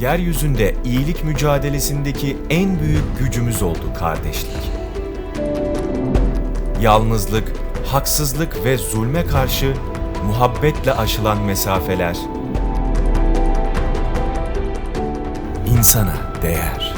yeryüzünde iyilik mücadelesindeki en büyük gücümüz oldu kardeşlik. Yalnızlık, haksızlık ve zulme karşı muhabbetle aşılan mesafeler insana değer.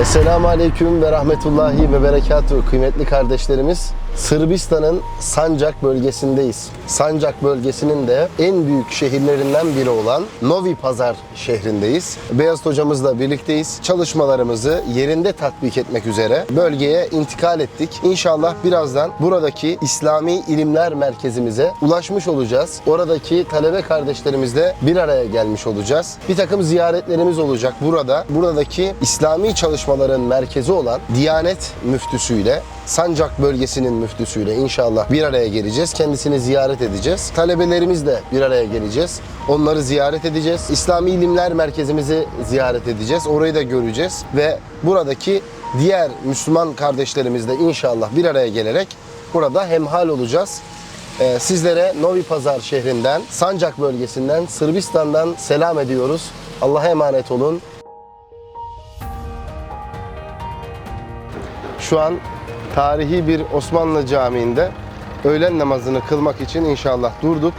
Esselamu Aleyküm ve Rahmetullahi ve Berekatuhu kıymetli kardeşlerimiz. Sırbistan'ın Sancak bölgesindeyiz. Sancak bölgesinin de en büyük şehirlerinden biri olan Novi Pazar şehrindeyiz. Beyaz hocamızla birlikteyiz. Çalışmalarımızı yerinde tatbik etmek üzere bölgeye intikal ettik. İnşallah birazdan buradaki İslami İlimler Merkezimize ulaşmış olacağız. Oradaki talebe kardeşlerimizle bir araya gelmiş olacağız. Bir takım ziyaretlerimiz olacak burada. Buradaki İslami çalışmaların merkezi olan Diyanet Müftüsüyle Sancak bölgesinin müftüsüyle inşallah bir araya geleceğiz. Kendisini ziyaret edeceğiz. Talebelerimizle bir araya geleceğiz. Onları ziyaret edeceğiz. İslami İlimler Merkezimizi ziyaret edeceğiz. Orayı da göreceğiz ve buradaki diğer Müslüman kardeşlerimizle inşallah bir araya gelerek burada hemhal olacağız. Ee, sizlere Novi Pazar şehrinden, Sancak bölgesinden, Sırbistan'dan selam ediyoruz. Allah'a emanet olun. Şu an tarihi bir Osmanlı camiinde öğlen namazını kılmak için inşallah durduk.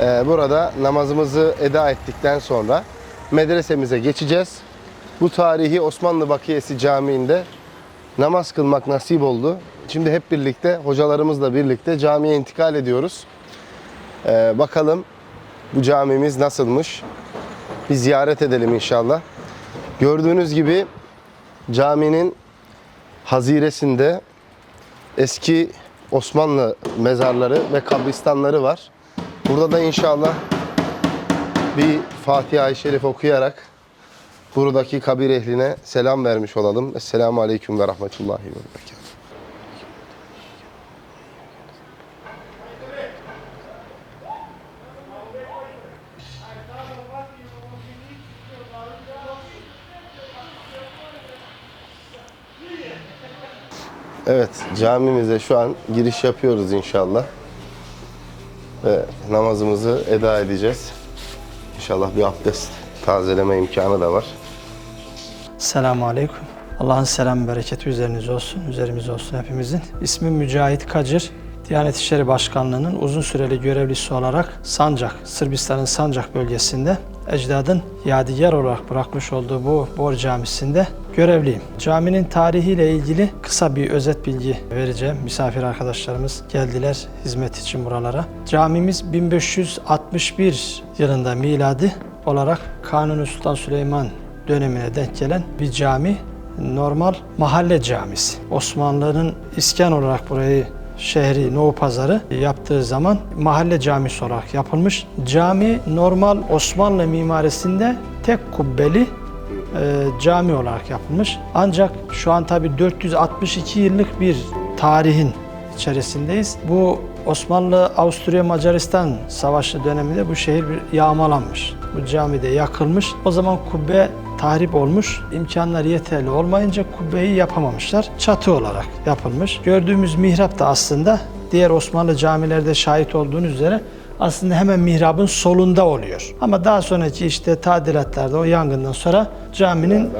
Ee, burada namazımızı eda ettikten sonra medresemize geçeceğiz. Bu tarihi Osmanlı Bakiyesi Camii'nde namaz kılmak nasip oldu. Şimdi hep birlikte hocalarımızla birlikte camiye intikal ediyoruz. Ee, bakalım bu camimiz nasılmış? Bir ziyaret edelim inşallah. Gördüğünüz gibi caminin haziresinde eski Osmanlı mezarları ve kabristanları var. Burada da inşallah bir Fatiha-i Şerif okuyarak buradaki kabir ehline selam vermiş olalım. Esselamu Aleyküm ve Rahmetullahi ve Berekatuhu. Evet, camimize şu an giriş yapıyoruz inşallah. Ve namazımızı eda edeceğiz. İnşallah bir abdest tazeleme imkanı da var. Selamun Aleyküm. Allah'ın selam bereketi üzerinize olsun, üzerimize olsun hepimizin. İsmim Mücahit Kacır. Diyanet İşleri Başkanlığı'nın uzun süreli görevlisi olarak Sancak, Sırbistan'ın Sancak bölgesinde ecdadın yadigar olarak bırakmış olduğu bu Bor Camisi'nde görevliyim. Caminin tarihiyle ilgili kısa bir özet bilgi vereceğim. Misafir arkadaşlarımız geldiler hizmet için buralara. Camimiz 1561 yılında miladi olarak Kanuni Sultan Süleyman dönemine denk gelen bir cami. Normal mahalle camisi. Osmanlı'nın iskan olarak burayı şehri Novu Pazarı yaptığı zaman mahalle camisi olarak yapılmış. Cami normal Osmanlı mimarisinde tek kubbeli cami olarak yapılmış. Ancak şu an tabi 462 yıllık bir tarihin içerisindeyiz. Bu Osmanlı Avusturya Macaristan Savaşı döneminde bu şehir bir yağmalanmış. Bu cami de yakılmış. O zaman kubbe tahrip olmuş. İmkanlar yeterli olmayınca kubbeyi yapamamışlar. Çatı olarak yapılmış. Gördüğümüz mihrap da aslında diğer Osmanlı camilerde şahit olduğunuz üzere aslında hemen mihrabın solunda oluyor. Ama daha sonraki işte tadilatlarda o yangından sonra caminin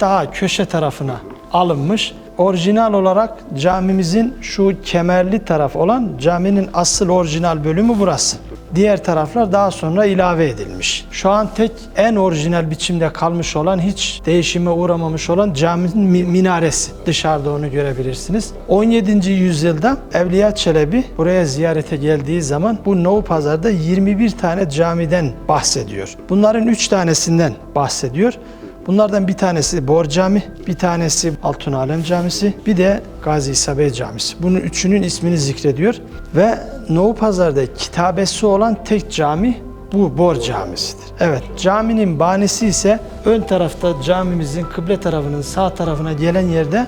daha köşe tarafına alınmış. Orijinal olarak camimizin şu kemerli taraf olan caminin asıl orijinal bölümü burası. Diğer taraflar daha sonra ilave edilmiş. Şu an tek en orijinal biçimde kalmış olan hiç değişime uğramamış olan caminin mi- minaresi. Dışarıda onu görebilirsiniz. 17. yüzyılda Evliya Çelebi buraya ziyarete geldiği zaman bu Novu Pazar'da 21 tane camiden bahsediyor. Bunların 3 tanesinden bahsediyor. Bunlardan bir tanesi Bor Cami, bir tanesi Altın Alem Camisi, bir de Gazi İsa Bey Camisi. Bunun üçünün ismini zikrediyor ve Novu Pazar'da kitabesi olan tek cami bu Bor Camisi'dir. Evet, caminin banisi ise ön tarafta camimizin kıble tarafının sağ tarafına gelen yerde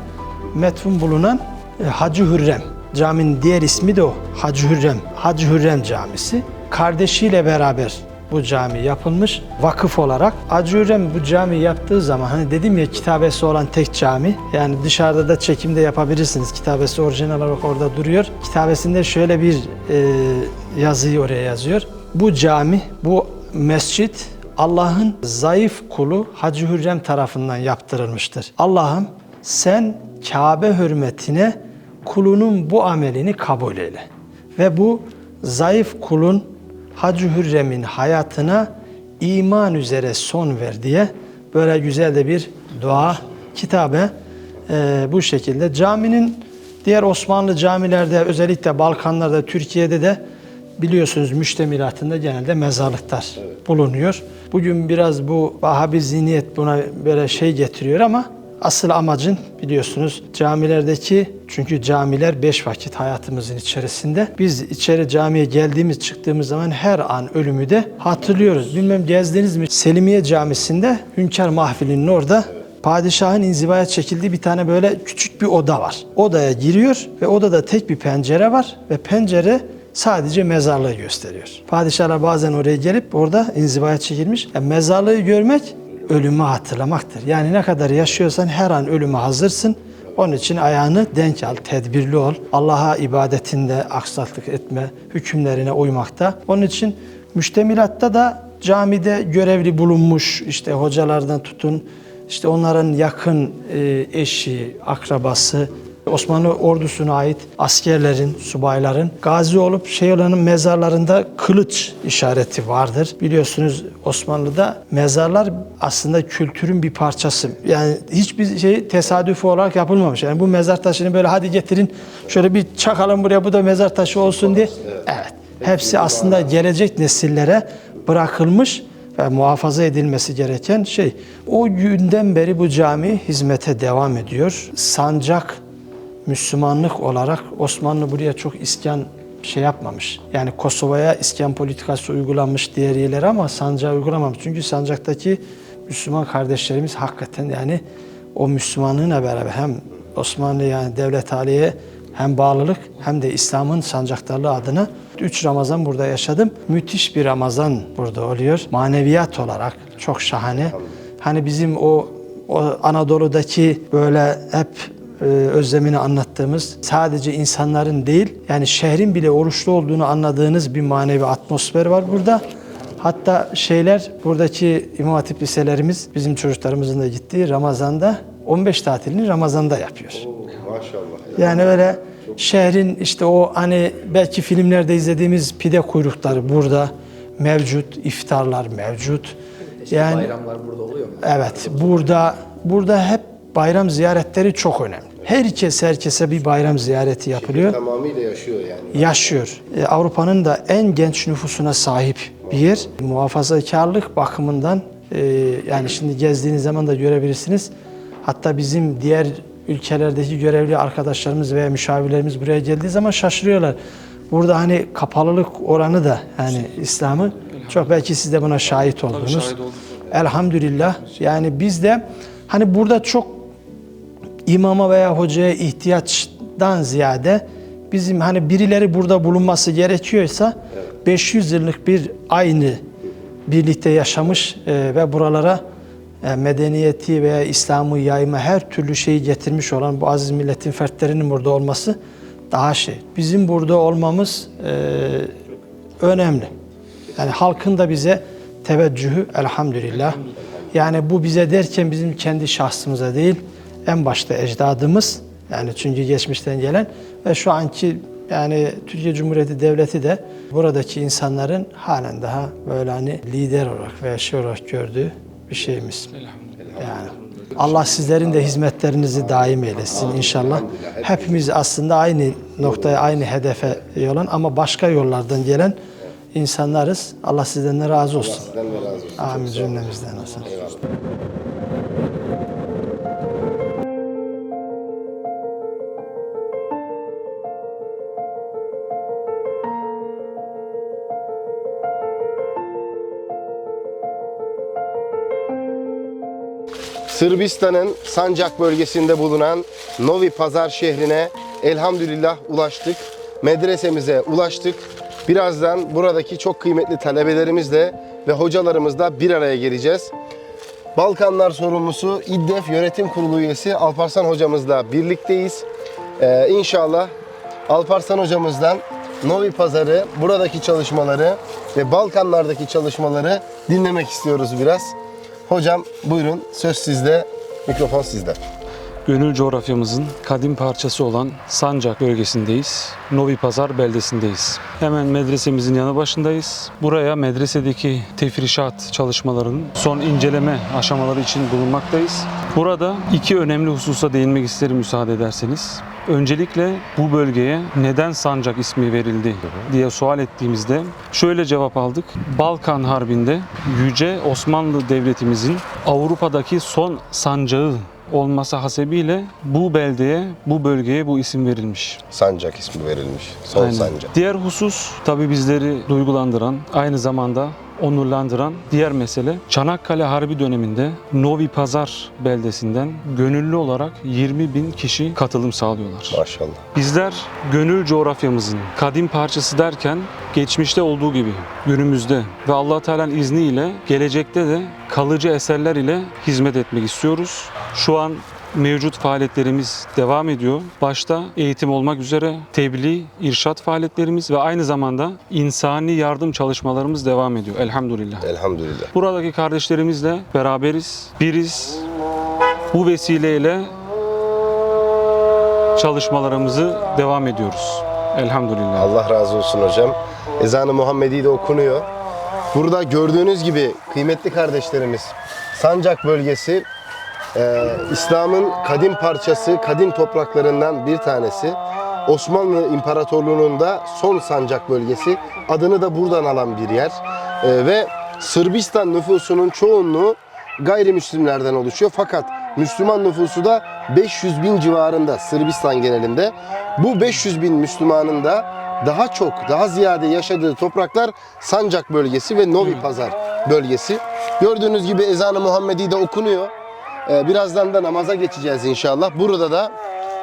metfun bulunan e, Hacı Hürrem. Caminin diğer ismi de o. Hacı Hürrem. Hacı Hürrem Camisi. Kardeşiyle beraber bu cami yapılmış vakıf olarak. Hacı Hürrem bu cami yaptığı zaman hani dedim ya kitabesi olan tek cami. Yani dışarıda da çekimde yapabilirsiniz. Kitabesi orijinal olarak orada duruyor. Kitabesinde şöyle bir e, yazıyı oraya yazıyor. Bu cami, bu mescit Allah'ın zayıf kulu Hacı Hürrem tarafından yaptırılmıştır. Allah'ım sen Kabe hürmetine kulunun bu amelini kabul eyle. Ve bu zayıf kulun Hacı Hürrem'in hayatına iman üzere son ver diye böyle güzel de bir dua kitabe e, bu şekilde. Caminin diğer Osmanlı camilerde özellikle Balkanlarda, Türkiye'de de biliyorsunuz müştemilatında genelde mezarlıklar bulunuyor. Bugün biraz bu Vahabi zihniyet buna böyle şey getiriyor ama asıl amacın biliyorsunuz camilerdeki çünkü camiler beş vakit hayatımızın içerisinde. Biz içeri camiye geldiğimiz çıktığımız zaman her an ölümü de hatırlıyoruz. Bilmem gezdiniz mi? Selimiye Camisi'nde Hünkar Mahfili'nin orada Padişahın inzivaya çekildiği bir tane böyle küçük bir oda var. Odaya giriyor ve odada tek bir pencere var ve pencere sadece mezarlığı gösteriyor. Padişahlar bazen oraya gelip orada inzivaya çekilmiş. Yani mezarlığı görmek ölümü hatırlamaktır. Yani ne kadar yaşıyorsan her an ölüme hazırsın. Onun için ayağını denk al, tedbirli ol. Allah'a ibadetinde aksaklık etme, hükümlerine uymakta. Onun için müştemilatta da camide görevli bulunmuş işte hocalardan tutun, işte onların yakın e, eşi, akrabası, Osmanlı ordusuna ait askerlerin, subayların gazi olup şey olanın mezarlarında kılıç işareti vardır. Biliyorsunuz Osmanlı'da mezarlar aslında kültürün bir parçası. Yani hiçbir şey tesadüfi olarak yapılmamış. Yani bu mezar taşını böyle hadi getirin şöyle bir çakalım buraya bu da mezar taşı olsun diye. Evet. Hepsi aslında gelecek nesillere bırakılmış ve muhafaza edilmesi gereken şey. O günden beri bu cami hizmete devam ediyor. Sancak Müslümanlık olarak Osmanlı buraya çok iskan şey yapmamış. Yani Kosova'ya iskan politikası uygulanmış diğer yerlere ama sancağa uygulamamış. Çünkü sancaktaki Müslüman kardeşlerimiz hakikaten yani o Müslümanlığına beraber hem Osmanlı yani devlet haliye hem bağlılık hem de İslam'ın sancaktarlığı adına 3 Ramazan burada yaşadım. Müthiş bir Ramazan burada oluyor. Maneviyat olarak çok şahane. Hani bizim o, o Anadolu'daki böyle hep özlemini anlattığımız sadece insanların değil yani şehrin bile oruçlu olduğunu anladığınız bir manevi atmosfer var burada. Hatta şeyler buradaki İmam Hatip liselerimiz bizim çocuklarımızın da gittiği Ramazan'da 15 tatilini Ramazan'da yapıyor. Maşallah. Yani öyle şehrin işte o hani belki filmlerde izlediğimiz pide kuyrukları burada mevcut, iftarlar mevcut. Yani Bayramlar burada oluyor mu? Evet, burada burada hep bayram ziyaretleri çok önemli. Herkes herkese bir bayram ziyareti yapılıyor. Tamamıyla yaşıyor yani. Yaşıyor. E, Avrupa'nın da en genç nüfusuna sahip bir yer. Muhafazakarlık bakımından e, yani şimdi gezdiğiniz zaman da görebilirsiniz. Hatta bizim diğer ülkelerdeki görevli arkadaşlarımız veya müşavirlerimiz buraya geldiği zaman şaşırıyorlar. Burada hani kapalılık oranı da yani İslam'ı çok belki siz de buna şahit oldunuz. Elhamdülillah. Yani biz de hani burada çok imama veya hocaya ihtiyaçtan ziyade bizim hani birileri burada bulunması gerekiyorsa 500 yıllık bir aynı birlikte yaşamış e, ve buralara e, medeniyeti veya İslam'ı yayma her türlü şeyi getirmiş olan bu aziz milletin fertlerinin burada olması daha şey. Bizim burada olmamız e, önemli. Yani halkın da bize teveccühü elhamdülillah. Yani bu bize derken bizim kendi şahsımıza değil, en başta ecdadımız yani çünkü geçmişten gelen ve şu anki yani Türkiye Cumhuriyeti Devleti de buradaki insanların halen daha böyle hani lider olarak veya şey olarak gördüğü bir şeyimiz. Yani Allah sizlerin de hizmetlerinizi daim eylesin inşallah. Hepimiz aslında aynı noktaya, aynı hedefe yolan ama başka yollardan gelen insanlarız. Allah sizden de razı olsun. Amin cümlemizden olsun. Sırbistan'ın Sancak bölgesinde bulunan Novi Pazar şehrine elhamdülillah ulaştık. Medresemize ulaştık. Birazdan buradaki çok kıymetli talebelerimizle ve hocalarımızla bir araya geleceğiz. Balkanlar sorumlusu İDDEF Yönetim Kurulu üyesi Alparslan hocamızla birlikteyiz. Ee, inşallah Alparslan hocamızdan Novi Pazarı, buradaki çalışmaları ve Balkanlardaki çalışmaları dinlemek istiyoruz biraz. Hocam buyurun söz sizde, mikrofon sizde. Gönül coğrafyamızın kadim parçası olan Sancak bölgesindeyiz. Novi Pazar beldesindeyiz. Hemen medresemizin yanı başındayız. Buraya medresedeki tefrişat çalışmalarının son inceleme aşamaları için bulunmaktayız. Burada iki önemli hususa değinmek isterim müsaade ederseniz. Öncelikle bu bölgeye neden Sancak ismi verildi diye sual ettiğimizde şöyle cevap aldık. Balkan Harbi'nde Yüce Osmanlı Devletimizin Avrupa'daki son sancağı olması hasebiyle bu beldeye, bu bölgeye bu isim verilmiş. Sancak ismi verilmiş. Son Aynen. sancak. Diğer husus tabi bizleri duygulandıran, aynı zamanda onurlandıran diğer mesele Çanakkale Harbi döneminde Novi Pazar beldesinden gönüllü olarak 20 bin kişi katılım sağlıyorlar. Maşallah. Bizler gönül coğrafyamızın kadim parçası derken geçmişte olduğu gibi günümüzde ve allah Teala'nın izniyle gelecekte de kalıcı eserler ile hizmet etmek istiyoruz. Şu an mevcut faaliyetlerimiz devam ediyor. Başta eğitim olmak üzere tebliğ, irşat faaliyetlerimiz ve aynı zamanda insani yardım çalışmalarımız devam ediyor elhamdülillah. Elhamdülillah. Buradaki kardeşlerimizle beraberiz, biriz. Bu vesileyle çalışmalarımızı devam ediyoruz. Elhamdülillah. Allah razı olsun hocam. Ezanı Muhammedi de okunuyor. Burada gördüğünüz gibi kıymetli kardeşlerimiz Sancak bölgesi e, İslam'ın kadim parçası, kadim topraklarından bir tanesi. Osmanlı İmparatorluğu'nun da son Sancak bölgesi. Adını da buradan alan bir yer. E, ve Sırbistan nüfusunun çoğunluğu gayrimüslimlerden oluşuyor. Fakat Müslüman nüfusu da 500 bin civarında Sırbistan genelinde. Bu 500 bin Müslümanın da daha çok, daha ziyade yaşadığı topraklar Sancak bölgesi ve Novi Pazar bölgesi. Gördüğünüz gibi ezanı Muhammedi de okunuyor. Ee, birazdan da namaza geçeceğiz inşallah. Burada da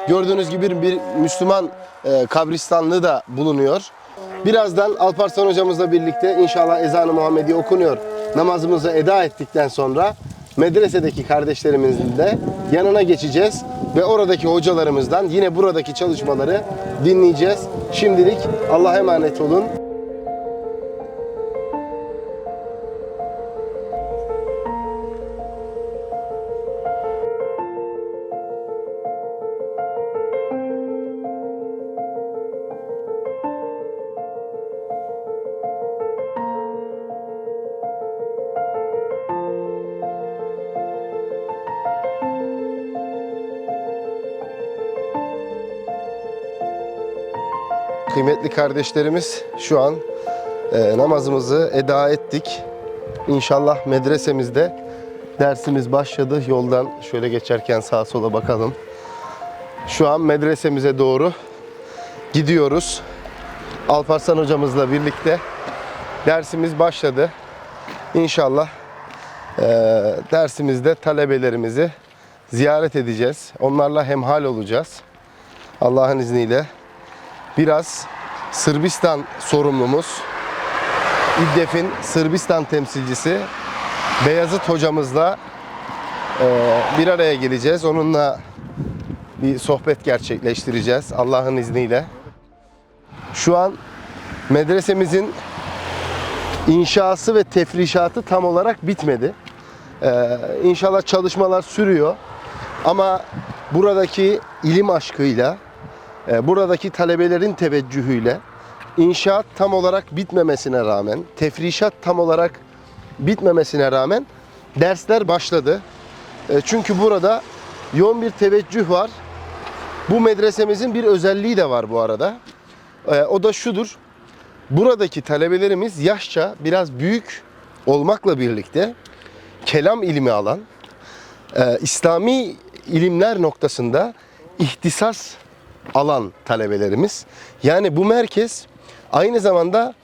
gördüğünüz gibi bir Müslüman e, kabristanlığı da bulunuyor. Birazdan Alparslan hocamızla birlikte inşallah ezanı Muhammedi okunuyor. Namazımızı eda ettikten sonra medresedeki kardeşlerimizin de yanına geçeceğiz ve oradaki hocalarımızdan yine buradaki çalışmaları dinleyeceğiz. Şimdilik Allah'a emanet olun. Kıymetli kardeşlerimiz şu an e, namazımızı eda ettik. İnşallah medresemizde dersimiz başladı. Yoldan şöyle geçerken sağa sola bakalım. Şu an medresemize doğru gidiyoruz. Alparslan hocamızla birlikte dersimiz başladı. İnşallah e, dersimizde talebelerimizi ziyaret edeceğiz. Onlarla hemhal olacağız. Allah'ın izniyle biraz Sırbistan sorumlumuz, İDDEF'in Sırbistan temsilcisi Beyazıt hocamızla e, bir araya geleceğiz. Onunla bir sohbet gerçekleştireceğiz Allah'ın izniyle. Şu an medresemizin inşası ve tefrişatı tam olarak bitmedi. Ee, inşallah çalışmalar sürüyor. Ama buradaki ilim aşkıyla, buradaki talebelerin teveccühüyle inşaat tam olarak bitmemesine rağmen, tefrişat tam olarak bitmemesine rağmen dersler başladı. E, Çünkü burada yoğun bir teveccüh var. Bu medresemizin bir özelliği de var bu arada. E, O da şudur. Buradaki talebelerimiz yaşça biraz büyük olmakla birlikte kelam ilmi alan, e, İslami ilimler noktasında ihtisas alan talebelerimiz. Yani bu merkez aynı zamanda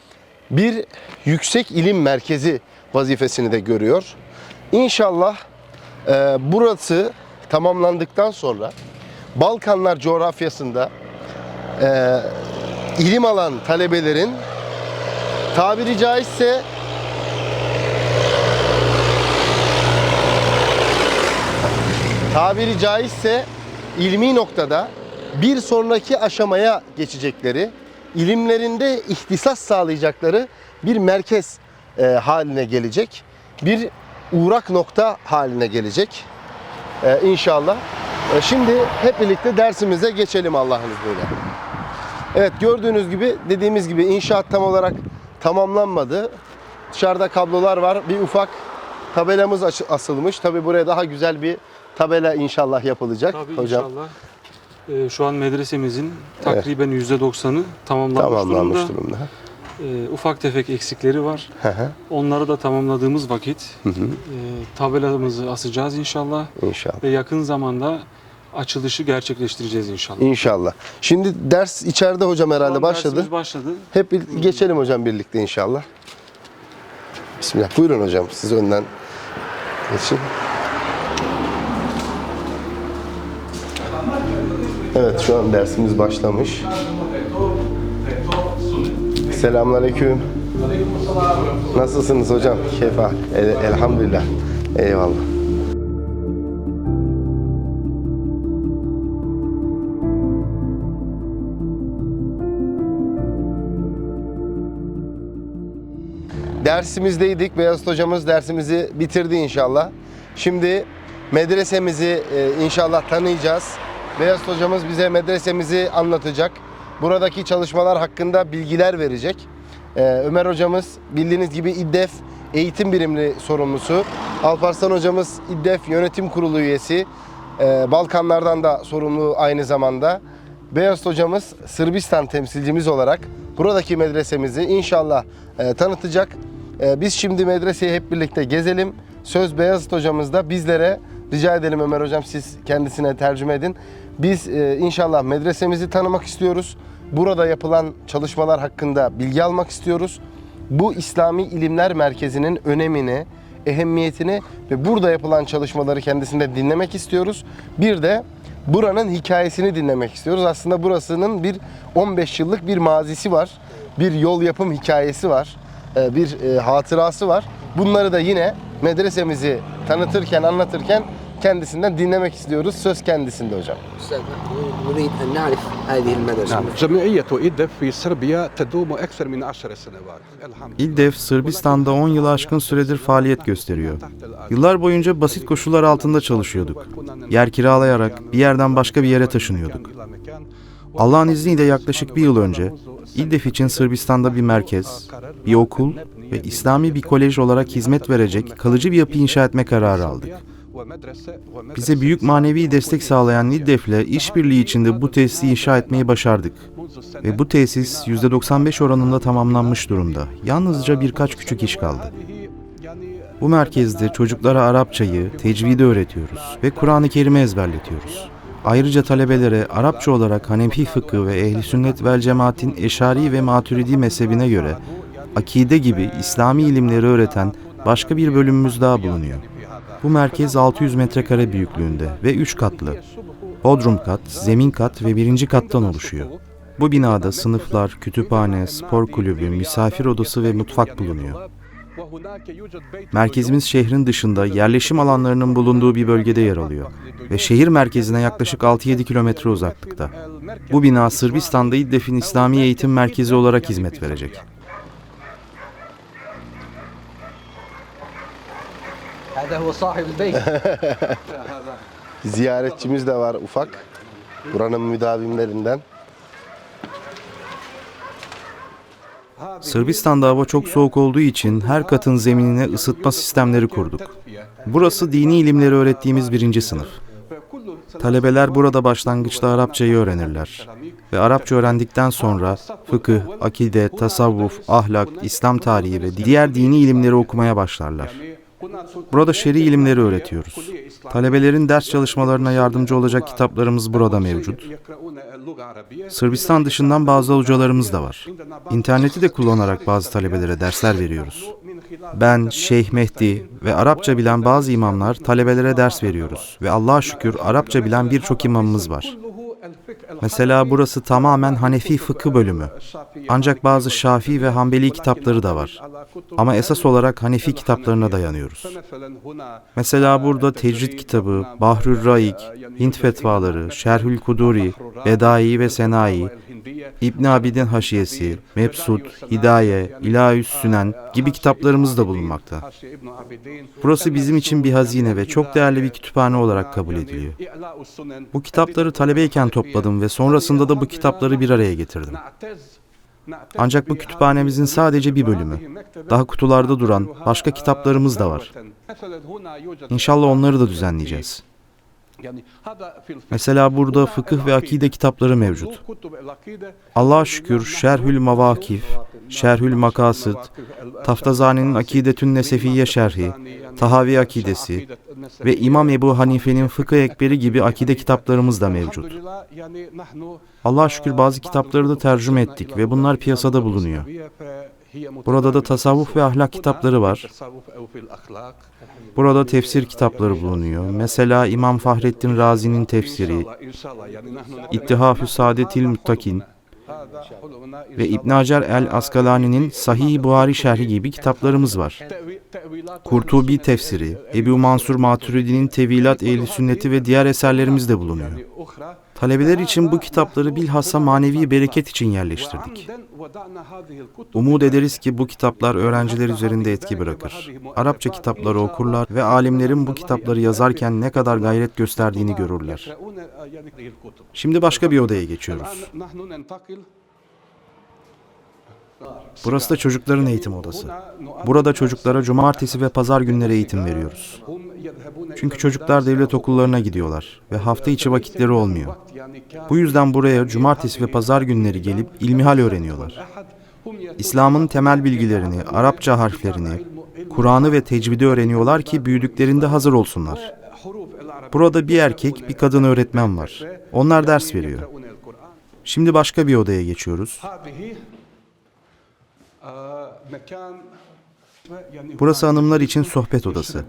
bir yüksek ilim merkezi vazifesini de görüyor. İnşallah e, burası tamamlandıktan sonra Balkanlar coğrafyasında e, ilim alan talebelerin tabiri caizse tabiri caizse ilmi noktada bir sonraki aşamaya geçecekleri, ilimlerinde ihtisas sağlayacakları bir merkez e, haline gelecek. Bir uğrak nokta haline gelecek. E, inşallah. E, şimdi hep birlikte dersimize geçelim Allah'ın izniyle. Evet gördüğünüz gibi dediğimiz gibi inşaat tam olarak tamamlanmadı. Dışarıda kablolar var. Bir ufak tabelamız asılmış. Tabi buraya daha güzel bir tabela inşallah yapılacak Tabii hocam. inşallah. Ee, şu an medresemizin takriben %90'ı tamamlanmış, Tamamlanmış durumda. durumda. Ee, ufak tefek eksikleri var. Hı hı, Onları da tamamladığımız vakit hı hı. e, tabelamızı asacağız inşallah İnşallah. ve yakın zamanda açılışı gerçekleştireceğiz inşallah. İnşallah. Şimdi ders içeride hocam Şu herhalde an başladı. dersimiz başladı. Hep bir geçelim hocam birlikte inşallah. Bismillah. Buyurun hocam siz önden geçin. Evet şu an dersimiz başlamış. Selamünaleyküm. Nasılsınız hocam? Kefa. El- elhamdülillah. Eyvallah. Dersimizdeydik. Beyazıt hocamız dersimizi bitirdi inşallah. Şimdi medresemizi e, inşallah tanıyacağız. Beyazıt hocamız bize medresemizi anlatacak. Buradaki çalışmalar hakkında bilgiler verecek. Ee, Ömer hocamız bildiğiniz gibi İDDEF eğitim birimli sorumlusu. Alparslan hocamız İDDEF yönetim kurulu üyesi. Ee, Balkanlardan da sorumlu aynı zamanda. Beyaz hocamız Sırbistan temsilcimiz olarak buradaki medresemizi inşallah e, tanıtacak. E, biz şimdi medreseyi hep birlikte gezelim. Söz Beyazıt hocamızda bizlere rica edelim Ömer hocam siz kendisine tercüme edin. Biz e, inşallah medresemizi tanımak istiyoruz. Burada yapılan çalışmalar hakkında bilgi almak istiyoruz. Bu İslami İlimler Merkezi'nin önemini, ehemmiyetini ve burada yapılan çalışmaları kendisinde dinlemek istiyoruz. Bir de buranın hikayesini dinlemek istiyoruz. Aslında burasının bir 15 yıllık bir mazisi var. Bir yol yapım hikayesi var. e, Bir e, hatırası var. Bunları da yine medresemizi tanıtırken, anlatırken kendisinden dinlemek istiyoruz. Söz kendisinde hocam. أستاذ نريد أن نعرف هذه المدرسة نعم جمعية إيدف في صربيا تدوم أكثر من عشر سنوات الحمد İLDEF, Sırbistan'da 10 yılı aşkın süredir faaliyet gösteriyor. Yıllar boyunca basit koşullar altında çalışıyorduk. Yer kiralayarak bir yerden başka bir yere taşınıyorduk. Allah'ın izniyle yaklaşık bir yıl önce İLDEF için Sırbistan'da bir merkez, bir okul ve İslami bir kolej olarak hizmet verecek kalıcı bir yapı inşa etme kararı aldık. Bize büyük manevi destek sağlayan İLDEF'le işbirliği içinde bu tesisi inşa etmeyi başardık. Ve bu tesis %95 oranında tamamlanmış durumda. Yalnızca birkaç küçük iş kaldı. Bu merkezde çocuklara Arapçayı, tecvidi öğretiyoruz ve Kur'an-ı Kerim'i ezberletiyoruz. Ayrıca talebelere Arapça olarak Hanefi fıkı ve Ehli Sünnet vel Cemaat'in Eşari ve Maturidi mezhebine göre akide gibi İslami ilimleri öğreten başka bir bölümümüz daha bulunuyor. Bu merkez 600 metrekare büyüklüğünde ve 3 katlı. Bodrum kat, zemin kat ve birinci kattan oluşuyor. Bu binada sınıflar, kütüphane, spor kulübü, misafir odası ve mutfak bulunuyor. Merkezimiz şehrin dışında yerleşim alanlarının bulunduğu bir bölgede yer alıyor ve şehir merkezine yaklaşık 6-7 kilometre uzaklıkta. Bu bina Sırbistan'da İddef'in İslami Eğitim Merkezi olarak hizmet verecek. هذا هو صاحب البيت Ziyaretçimiz de var ufak. Buranın müdavimlerinden. Sırbistan'da hava çok soğuk olduğu için her katın zeminine ısıtma sistemleri kurduk. Burası dini ilimleri öğrettiğimiz birinci sınıf. Talebeler burada başlangıçta Arapçayı öğrenirler. Ve Arapça öğrendikten sonra fıkıh, akide, tasavvuf, ahlak, İslam tarihi ve diğer dini ilimleri okumaya başlarlar. Burada şer'i ilimleri öğretiyoruz. Talebelerin ders çalışmalarına yardımcı olacak kitaplarımız burada mevcut. Sırbistan dışından bazı hocalarımız da var. İnterneti de kullanarak bazı talebelere dersler veriyoruz. Ben, Şeyh Mehdi ve Arapça bilen bazı imamlar talebelere ders veriyoruz ve Allah'a şükür Arapça bilen birçok imamımız var. Mesela burası tamamen Hanefi fıkıh bölümü. Ancak bazı Şafii ve Hanbeli kitapları da var. Ama esas olarak Hanefi kitaplarına dayanıyoruz. Mesela burada Tecrid kitabı, Bahrül Raik, Hint fetvaları, Şerhül Kuduri, Bedai ve Senai, İbn Abidin Haşiyesi, Mebsut, Hidaye, İlahüs Sünen gibi kitaplarımız da bulunmakta. Burası bizim için bir hazine ve çok değerli bir kütüphane olarak kabul ediliyor. Bu kitapları talebeyken topladım ve sonrasında da bu kitapları bir araya getirdim. Ancak bu kütüphanemizin sadece bir bölümü. Daha kutularda duran başka kitaplarımız da var. İnşallah onları da düzenleyeceğiz. Mesela burada fıkıh ve akide kitapları mevcut. Allah'a şükür Şerhül Mavakif, Şerhül Makasıd, Taftazani'nin Akidetün Nesefiye Şerhi, Tahavi Akidesi ve İmam Ebu Hanife'nin Fıkıh Ekberi gibi akide kitaplarımız da mevcut. Allah'a şükür bazı kitapları da tercüme ettik ve bunlar piyasada bulunuyor. Burada da tasavvuf ve ahlak kitapları var. Burada tefsir kitapları bulunuyor. Mesela İmam Fahrettin Razi'nin tefsiri, İttihafü Saadetil Muttakin ve İbn Hacer el Askalani'nin Sahih Buhari şerhi gibi kitaplarımız var. Kurtubi tefsiri, Ebu Mansur Maturidi'nin Tevilat Ehli Sünneti ve diğer eserlerimiz de bulunuyor. Talebeler için bu kitapları bilhassa manevi bereket için yerleştirdik. Umut ederiz ki bu kitaplar öğrenciler üzerinde etki bırakır. Arapça kitapları okurlar ve alimlerin bu kitapları yazarken ne kadar gayret gösterdiğini görürler. Şimdi başka bir odaya geçiyoruz. Burası da çocukların eğitim odası. Burada çocuklara cumartesi ve pazar günleri eğitim veriyoruz. Çünkü çocuklar devlet okullarına gidiyorlar ve hafta içi vakitleri olmuyor. Bu yüzden buraya cumartesi ve pazar günleri gelip ilmihal öğreniyorlar. İslam'ın temel bilgilerini, Arapça harflerini, Kur'an'ı ve tecvidi öğreniyorlar ki büyüdüklerinde hazır olsunlar. Burada bir erkek, bir kadın öğretmen var. Onlar ders veriyor. Şimdi başka bir odaya geçiyoruz. Burası hanımlar için sohbet odası.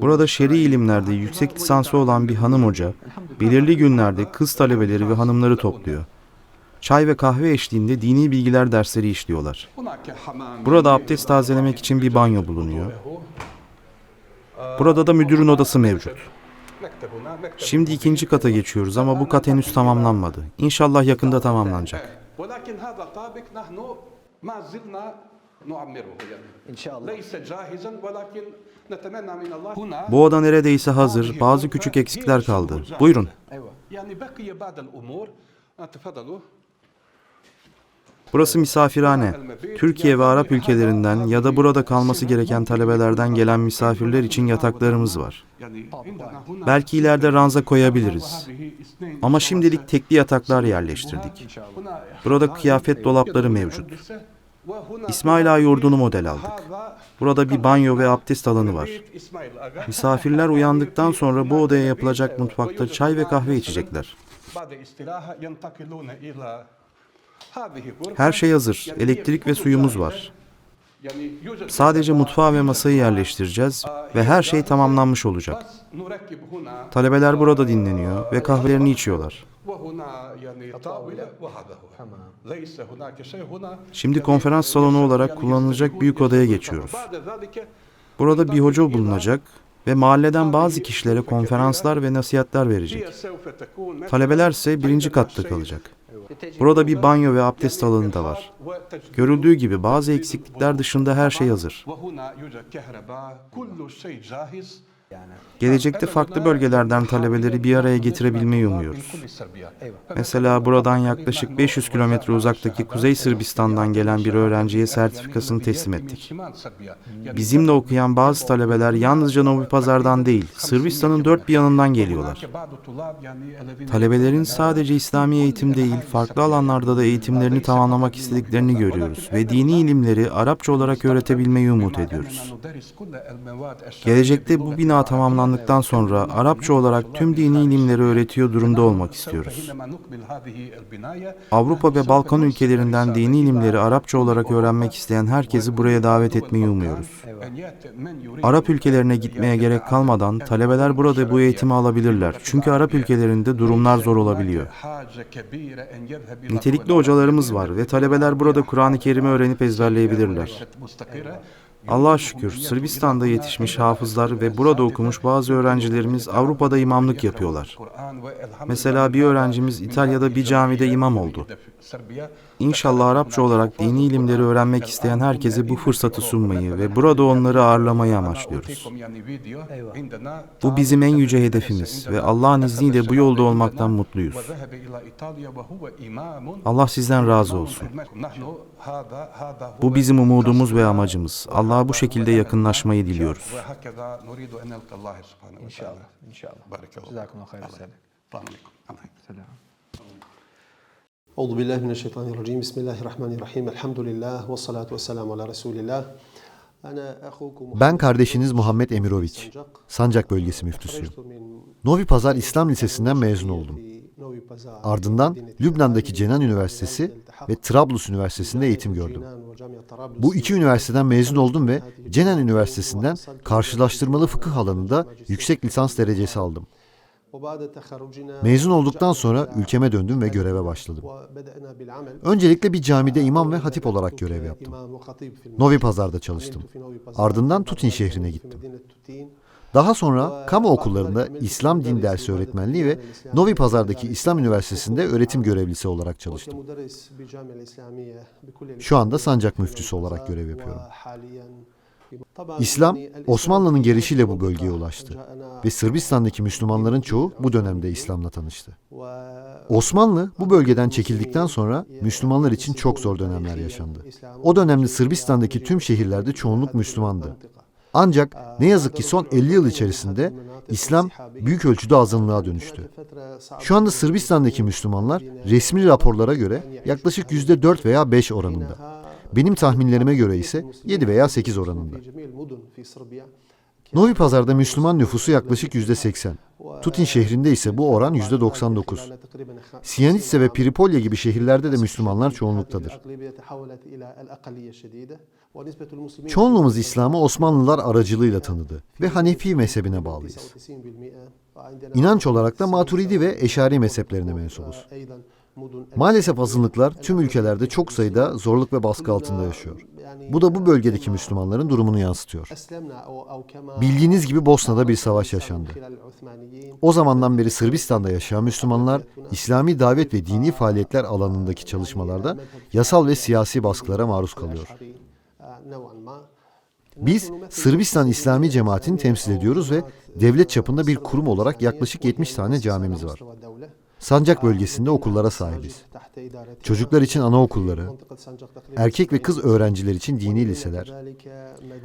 Burada şer'i ilimlerde yüksek lisansı olan bir hanım hoca, belirli günlerde kız talebeleri ve hanımları topluyor. Çay ve kahve eşliğinde dini bilgiler dersleri işliyorlar. Burada abdest tazelemek için bir banyo bulunuyor. Burada da müdürün odası mevcut. Şimdi ikinci kata geçiyoruz ama bu kat henüz tamamlanmadı. İnşallah yakında tamamlanacak. ولكن هذا طابق نحن ما زلنا نعمره يعني ان شاء الله ليس جاهزا ولكن نتمنى من الله هنا Bu oda neredeyse hazır. Bazı küçük eksikler kaldı. Buyurun. ايوه يعني بقي بعض الامور آه، تفضلوا Burası misafirhane. Türkiye ve Arap ülkelerinden ya da burada kalması gereken talebelerden gelen misafirler için yataklarımız var. Belki ileride ranza koyabiliriz. Ama şimdilik tekli yataklar yerleştirdik. Burada kıyafet dolapları mevcut. İsmail Ağa yurdunu model aldık. Burada bir banyo ve abdest alanı var. Misafirler uyandıktan sonra bu odaya yapılacak mutfakta çay ve kahve içecekler. Her şey hazır. Elektrik ve suyumuz var. Sadece mutfağı ve masayı yerleştireceğiz ve her şey tamamlanmış olacak. Talebeler burada dinleniyor ve kahvelerini içiyorlar. Şimdi konferans salonu olarak kullanılacak büyük odaya geçiyoruz. Burada bir hoca bulunacak ve mahalleden bazı kişilere konferanslar ve nasihatler verecek. Talebeler ise birinci katta kalacak. Burada bir banyo ve abdest alanı da var. Görüldüğü gibi bazı eksiklikler dışında her şey hazır. Gelecekte farklı bölgelerden talebeleri bir araya getirebilmeyi umuyoruz. Mesela buradan yaklaşık 500 kilometre uzaktaki Kuzey Sırbistan'dan gelen bir öğrenciye sertifikasını teslim ettik. Bizimle okuyan bazı talebeler yalnızca Novi Pazar'dan değil, Sırbistan'ın dört bir yanından geliyorlar. Talebelerin sadece İslami eğitim değil, farklı alanlarda da eğitimlerini tamamlamak istediklerini görüyoruz ve dini ilimleri Arapça olarak öğretebilmeyi umut ediyoruz. Gelecekte bu bina çağı tamamlandıktan sonra Arapça olarak tüm dini ilimleri öğretiyor durumda olmak istiyoruz. Avrupa ve Balkan ülkelerinden dini ilimleri Arapça olarak öğrenmek isteyen herkesi buraya davet etmeyi umuyoruz. Arap ülkelerine gitmeye gerek kalmadan talebeler burada bu eğitimi alabilirler. Çünkü Arap ülkelerinde durumlar zor olabiliyor. Nitelikli hocalarımız var ve talebeler burada Kur'an-ı Kerim'i öğrenip ezberleyebilirler. Allah'a şükür Sırbistan'da yetişmiş hafızlar ve burada okumuş bazı öğrencilerimiz Avrupa'da imamlık yapıyorlar. Mesela bir öğrencimiz İtalya'da bir camide imam oldu. İnşallah Arapça olarak dini ilimleri öğrenmek isteyen herkese bu fırsatı sunmayı ve burada onları ağırlamayı amaçlıyoruz. Bu bizim en yüce hedefimiz ve Allah'ın izniyle bu yolda olmaktan mutluyuz. Allah sizden razı olsun. Bu bizim umudumuz ve amacımız. Allah'a bu şekilde yakınlaşmayı diliyoruz. İnşallah. İnşallah. Jazakumullah hayır. Euzu billahi mineşşeytanirracim. Bismillahirrahmanirrahim. Elhamdülillah ve salatu vesselamü ala Resulillah. Ben kardeşiniz Muhammed Emiroviç, Sancak Bölgesi Müftüsüyüm. Novi Pazar İslam Lisesi'nden mezun oldum. Ardından Lübnan'daki Cenan Üniversitesi ve Trablus Üniversitesi'nde eğitim gördüm. Bu iki üniversiteden mezun oldum ve Cenan Üniversitesi'nden karşılaştırmalı fıkıh alanında yüksek lisans derecesi aldım. Mezun olduktan sonra ülkeme döndüm ve göreve başladım. Öncelikle bir camide imam ve hatip olarak görev yaptım. Novi Pazar'da çalıştım. Ardından Tutin şehrine gittim. Daha sonra kamu okullarında İslam din dersi öğretmenliği ve Novi Pazar'daki İslam Üniversitesi'nde öğretim görevlisi olarak çalıştım. Şu anda Sancak müftüsü olarak görev yapıyorum. İslam, Osmanlı'nın gelişiyle bu bölgeye ulaştı ve Sırbistan'daki Müslümanların çoğu bu dönemde İslam'la tanıştı. Osmanlı bu bölgeden çekildikten sonra Müslümanlar için çok zor dönemler yaşandı. O dönemde Sırbistan'daki tüm şehirlerde çoğunluk Müslümandı. Ancak ne yazık ki son 50 yıl içerisinde İslam büyük ölçüde azınlığa dönüştü. Şu anda Sırbistan'daki Müslümanlar resmi raporlara göre yaklaşık %4 veya 5 oranında. Benim tahminlerime göre ise 7 veya 8 oranında. Novi Pazar'da Müslüman nüfusu yaklaşık %80. Tutin şehrinde ise bu oran %99. Siyanitse ve Pripolya gibi şehirlerde de Müslümanlar çoğunluktadır. Çoğunluğumuz İslam'ı Osmanlılar aracılığıyla tanıdı ve Hanefi mezhebine bağlıyız. İnanç olarak da Maturidi ve Eşari mezheplerine mensubuz. Maalesef azınlıklar tüm ülkelerde çok sayıda zorluk ve baskı altında yaşıyor. Bu da bu bölgedeki Müslümanların durumunu yansıtıyor. Bildiğiniz gibi Bosna'da bir savaş yaşandı. O zamandan beri Sırbistan'da yaşayan Müslümanlar İslami davet ve dini faaliyetler alanındaki çalışmalarda yasal ve siyasi baskılara maruz kalıyor. Biz Sırbistan İslami Cemaatini temsil ediyoruz ve devlet çapında bir kurum olarak yaklaşık 70 tane camimiz var. Sancak bölgesinde okullara sahibiz. Çocuklar için anaokulları, erkek ve kız öğrenciler için dini liseler,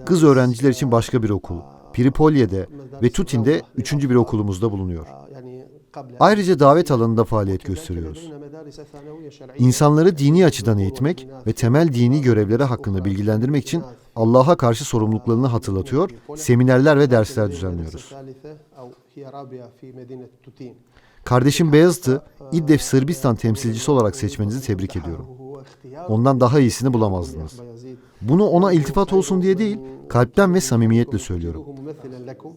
kız öğrenciler için başka bir okul, Pripolye'de ve Tutin'de üçüncü bir okulumuzda bulunuyor. Ayrıca davet alanında faaliyet gösteriyoruz. İnsanları dini açıdan eğitmek ve temel dini görevleri hakkında bilgilendirmek için Allah'a karşı sorumluluklarını hatırlatıyor, seminerler ve dersler düzenliyoruz. Kardeşim Beyazıt'ı İddef Sırbistan temsilcisi olarak seçmenizi tebrik ediyorum. Ondan daha iyisini bulamazdınız. Bunu ona iltifat olsun diye değil, kalpten ve samimiyetle söylüyorum.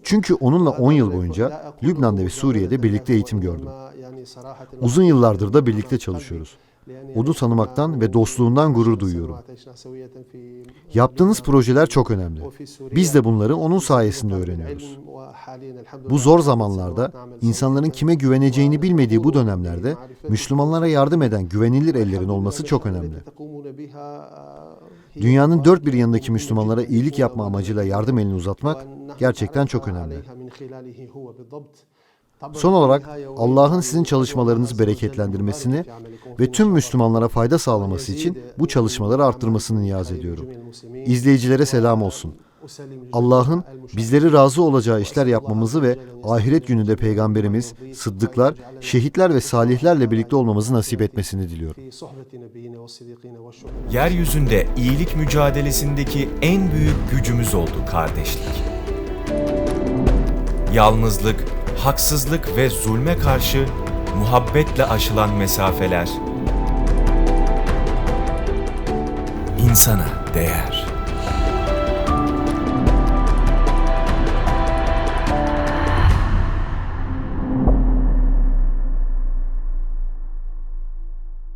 Çünkü onunla 10 yıl boyunca Lübnan'da ve Suriye'de birlikte eğitim gördüm. Uzun yıllardır da birlikte çalışıyoruz. Onu tanımaktan ve dostluğundan gurur duyuyorum. Yaptığınız projeler çok önemli. Biz de bunları onun sayesinde öğreniyoruz. Bu zor zamanlarda insanların kime güveneceğini bilmediği bu dönemlerde Müslümanlara yardım eden güvenilir ellerin olması çok önemli. Dünyanın dört bir yanındaki Müslümanlara iyilik yapma amacıyla yardım elini uzatmak gerçekten çok önemli. Son olarak Allah'ın sizin çalışmalarınızı bereketlendirmesini ve tüm Müslümanlara fayda sağlaması için bu çalışmaları arttırmasını niyaz ediyorum. İzleyicilere selam olsun. Allah'ın bizleri razı olacağı işler yapmamızı ve ahiret gününde peygamberimiz, sıddıklar, şehitler ve salihlerle birlikte olmamızı nasip etmesini diliyorum. Yeryüzünde iyilik mücadelesindeki en büyük gücümüz oldu kardeşlik. yalnızlık, haksızlık ve zulme karşı muhabbetle aşılan mesafeler. İnsana değer.